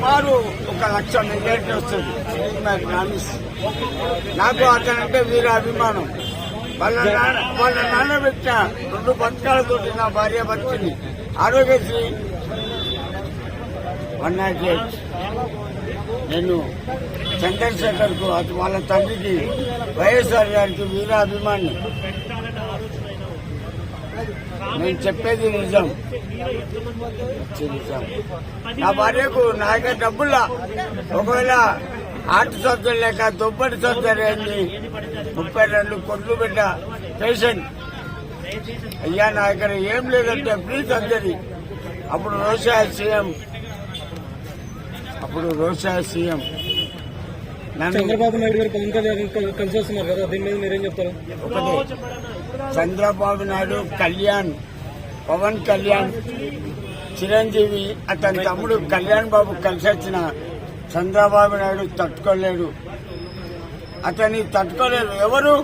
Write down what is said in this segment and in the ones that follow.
సుమారు ఒక లక్ష మెజారిటీ వస్తుంది. My promise. నాకు అతనంటే వీర అభిమానం. వాళ్ళ నాన్న వాళ్ళ నాన్న పెట్టిన రెండు పథకాలతోటి నా భార్య భర్తని ఆరోగ్యశ్రీ. One not eight. నేను చంద్రశేఖర్కు అది వాళ్ళ తండ్రికి వైఎస్ఆర్ గారికి వీరాభిమాని నేను చెప్పేది నిజం. నిజం. నా భార్యకు నా దగ్గర డబ్బుల్లా. ఒకవేళ హార్ట్ సర్జరీ లేక దుప్పటి సర్జరీ అయింది. ముప్పై రెండు కొట్లు బిడ్డ పేషెంట్ అయ్యా నా దగ్గర ఏం లేదంటే ఫ్రీ సర్జరీ. అప్పుడు రోషా సీఎం. అప్పుడు రోషా సీఎం. చంద్రబాబు నాయుడు గారు పవన్ కళ్యాణ్ కల్- కలిసి వస్తున్నారు కదా దీని మీద మీరేం చెప్తారు? చంద్రబాబు నాయుడు కళ్యాణ్ పవన్ కళ్యాణ్ చిరంజీవి అతని తమ్ముడు కళ్యాణ్ బాబు కలిసి వచ్చిన చంద్రబాబు నాయుడు తట్టుకోలేడు. అతన్ని తట్టుకోలేరు ఎవరు?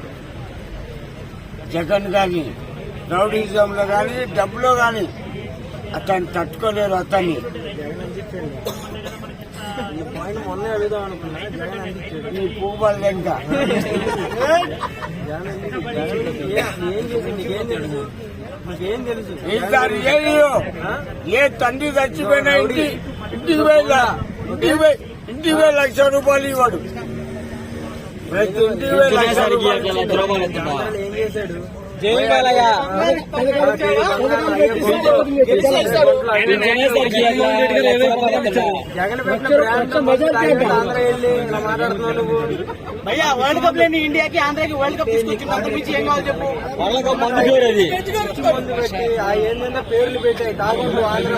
జగన్ గాని రౌడీజంలో గాని డబ్బులో గాని అతన్ని తట్టుకోలేరు అతన్ని. ఏం తెలుసు? ఈసారి ఏ తండ్రి చచ్చిపోయినా ఇంటి ఇంటికి వేల ఇంటికి వే ఇంటికి వేల లక్ష రూపాయలు ఇవ్వడు. ప్రతి ఇంటికి వేల లక్ష రూపాయలు ఏం చేశాడు? జై బాలయ్య. జగన్ పెట్టిన బ్రాండ్ మొత్తం ఆంధ్ర వెళ్ళి ఇలా మాట్లాడుతున్నావు నువ్వు భయ్యా వరల్డ్ కప్ లేని ఇండియాకి ఆంధ్రాకి వరల్డ్ కప్ మించి ఏం కావాలి చెప్పు? వరల్డ్ కప్ మందు చూడు అది. ఏంటంటే పేర్లు పెట్టాయి తాగుతూ ఆంధ్ర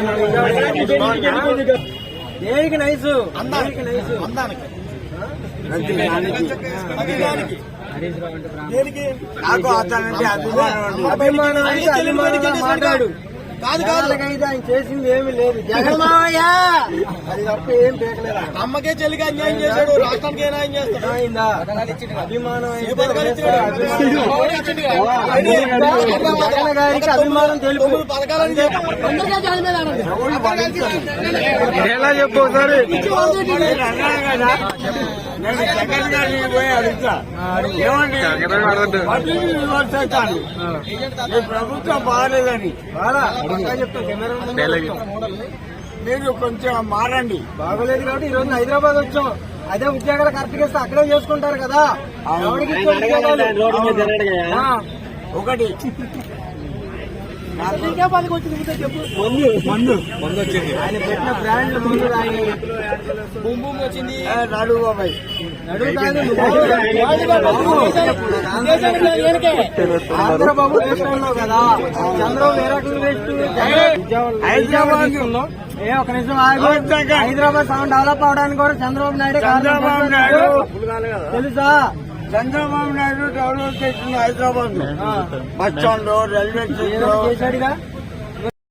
దేనికి నైసు? అందరికి నైసు? ప్రతి దానికి. నాకు అతనంటే అభిమానం. అభిమానం అంటే అభిమానంగా మాట్లాడు కాదు కాదు. ఆయన చేసింది ఏమీ లేదు. జగన్ మావయ్య అది తప్ప ఏం పేకలేదు అమ్మకే చెల్లికి అన్యాయం చేశాడు రాష్ట్రానికి ఏ న్యాయం చేస్తాడు? అయిందా అభిమానం? జగన్ గారికి తెలుపు పథకాలని చెప్పు. చెప్పు ఒకసారి? నేను జగన్ గారిని పోయి అడుగుతా. ఏమండి? పబ్లిక్ అవుతాను ఈ ప్రభుత్వం బాగాలేదని. మీరు కొంచెం మారండి. బాగోలేదు కాబట్టి ఈ రోజు హైదరాబాద్ వచ్చాం. అదే ఉద్యోగాలు కరెక్ట్గా ఇస్తే అక్కడే చేసుకుంటారు కదా. నాకు ఆయన పెట్టిన బ్రాండ్లు ముందు ఆయన బూమ్ బూమ్ వచ్చింది ఏ, నడు బాబాయ్ అడుగుతాను ఆంధ్రబాబు దేశంలో కదా చంద్రబాబు ఏ ఒక నిమిషం. హైదరాబాద్ సౌండ్ డెవలప్ అవడానికి కూడా చంద్రబాబు నాయుడు చంద్రబాబు నాయుడు తెలుసా చంద్రబాబు నాయుడు డెవలప్ చేసింది Hyderabad. Bus stand railway station.